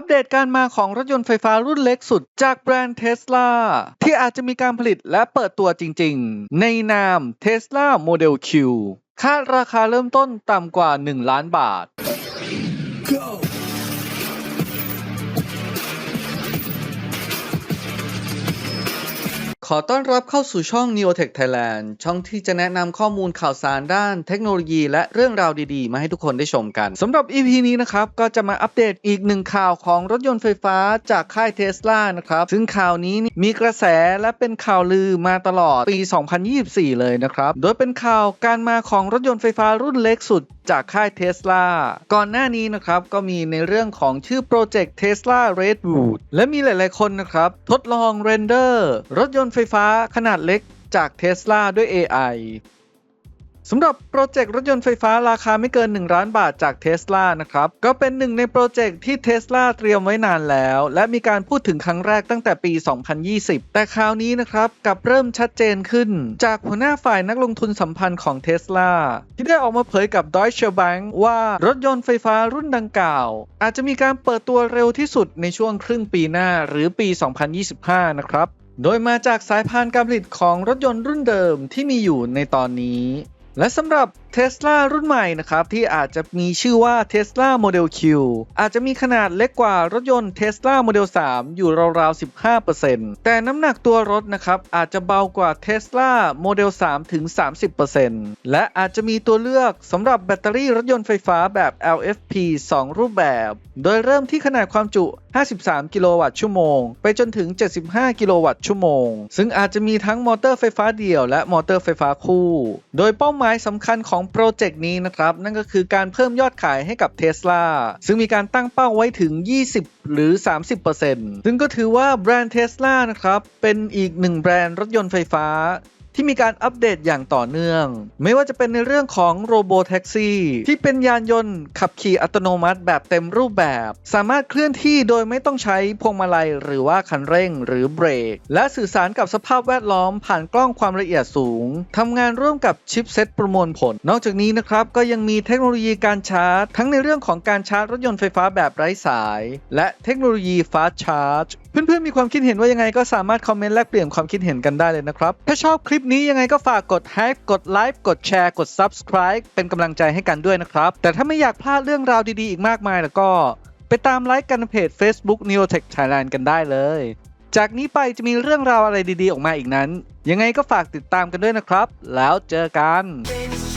อัปเดตการมาของรถยนต์ไฟฟ้ารุ่นเล็กสุดจากแบรนด์เทสลาที่อาจจะมีการผลิตและเปิดตัวจริงๆ ในนาม Tesla Model Q คาดราคาเริ่มต้นต่ำกว่า 1 ล้านบาท ขอต้อนรับเข้าสู่ช่อง Neotech Thailand ช่องที่จะแนะนำข้อมูลข่าวสารด้านเทคโนโลยีและเรื่องราวดีๆ มาให้ทุกคนได้ชมกันสำหรับ EP นี้นะครับ ก็จะมาอัปเดตอีกหนึ่งข่าวของรถยนต์ไฟฟ้าจากค่าย Tesla นะครับ ซึ่งข่าวนี้มีกระแสและเป็นข่าวลือมาตลอดปี 2024 เลยนะครับ โดยเป็นข่าวการมาของรถยนต์ไฟฟ้ารุ่นเล็กสุด จากค่ายเทสลาก่อนหน้านี้นะครับก็มีในเรื่องของชื่อโปรเจกต์ Tesla Redwood และมีหลาย ๆ คนนะครับ ทดลองเรนเดอร์ รถยนต์ไฟฟ้าขนาดเล็กจากเท s l a ด้วย AI สำหรับโปรเจกต์รถยนต์ไฟฟ้าราคาไม่เกิน 1 ล้านบาทจาก Tesla นะครับ ก็เป็นหนึ่งในโปรเจกต์ที่ Tesla เตรียมไว้นานแล้ว และมีการพูดถึงครั้งแรกตั้งแต่ปี 2020 แต่คราวนี้นะครับกลับเริ่มชัดเจนขึ้น จากหัวหน้าฝ่ายนักลงทุนสัมพันธ์ของ Tesla ที่ได้ออกมาเผยกับ Deutsche Bank ว่ารถยนต์ไฟฟ้ารุ่นดังกล่าว อาจจะมีการเปิดตัวเร็วที่สุดในช่วงครึ่งปีหน้าหรือปี 2025 นะครับโดยมาจากสายพานการผลิตของรถยนต์รุ่นเดิมที่มีอยู่ในตอนนี้ และสำหรับ Tesla รุ่นใหม่นะครับ ที่อาจจะมีชื่อว่า Tesla Model Q อาจจะมีขนาดเล็กกว่ารถยนต์ Tesla Model 3 อยู่ราวๆ 15%แต่น้ำหนักตัวรถนะครับ อาจจะเบากว่า Tesla Model 3 ถึง 30%และอาจจะมีตัวเลือกสำหรับแบตเตอรี่รถยนต์ไฟฟ้าแบบ LFP 2 รูปแบบ โดยเริ่มที่ขนาดความจุ 53 กิโลวัตต์ชั่วโมง ไปจนถึง 75 กิโลวัตต์ชั่วโมง ซึ่งอาจจะมีทั้งมอเตอร์ไฟฟ้าเดี่ยวและมอเตอร์ไฟฟ้าคู่ โดยเป้าหมายสำคัญของของโปรเจกต์นี้นะครับ นั่นก็คือการเพิ่มยอดขายให้กับ Tesla ซึ่งมีการตั้งเป้าไว้ถึง 20 หรือ 30%ซึ่งก็ถือว่าแบรนด์ Tesla นะครับ เป็นอีกหนึ่งแบรนด์รถยนต์ไฟฟ้า ที่มีการอัปเดตอย่างต่อเนื่อง ไม่ว่าจะเป็นในเรื่องของโรโบแท็กซี่ที่เป็นยานยนต์ขับขี่อัตโนมัติแบบเต็มรูปแบบ สามารถเคลื่อนที่โดยไม่ต้องใช้พวงมาลัยหรือว่าคันเร่งหรือเบรก และสื่อสารกับสภาพแวดล้อมผ่านกล้องความละเอียดสูงทำงานร่วมกับชิปเซตประมวลผล นอกจากนี้นะครับก็ยังมีเทคโนโลยีการชาร์จ ทั้งในเรื่องของการชาร์จรถยนต์ไฟฟ้าแบบไร้สาย และเทคโนโลยีฟาสชาร์จ เพื่อนๆมีความคิดเห็นว่ายังไงก็สามารถคอมเมนต์แลกเปลี่ยนความคิดเห็นกันได้เลยนะครับ ถ้าชอบคลิปนี้ยังไงก็ฝากกด h ฮกดไลค์กดแชร์กด Subscribe เป็นกำลังใจให้กันด้วยนะครับ แต่ถ้าไม่อยากพลาดเรื่องราวดีๆอีกมากมายแล้วก็ ไปตามไลค์กันในเพจ Facebook Neotech Thailand กันได้เลย จากนี้ไปจะมีเรื่องราวอะไรดีๆ ออกมาอีกนั้น ยังไงก็ฝากติดตามกันด้วยนะครับ แล้วเจอกัน Baby,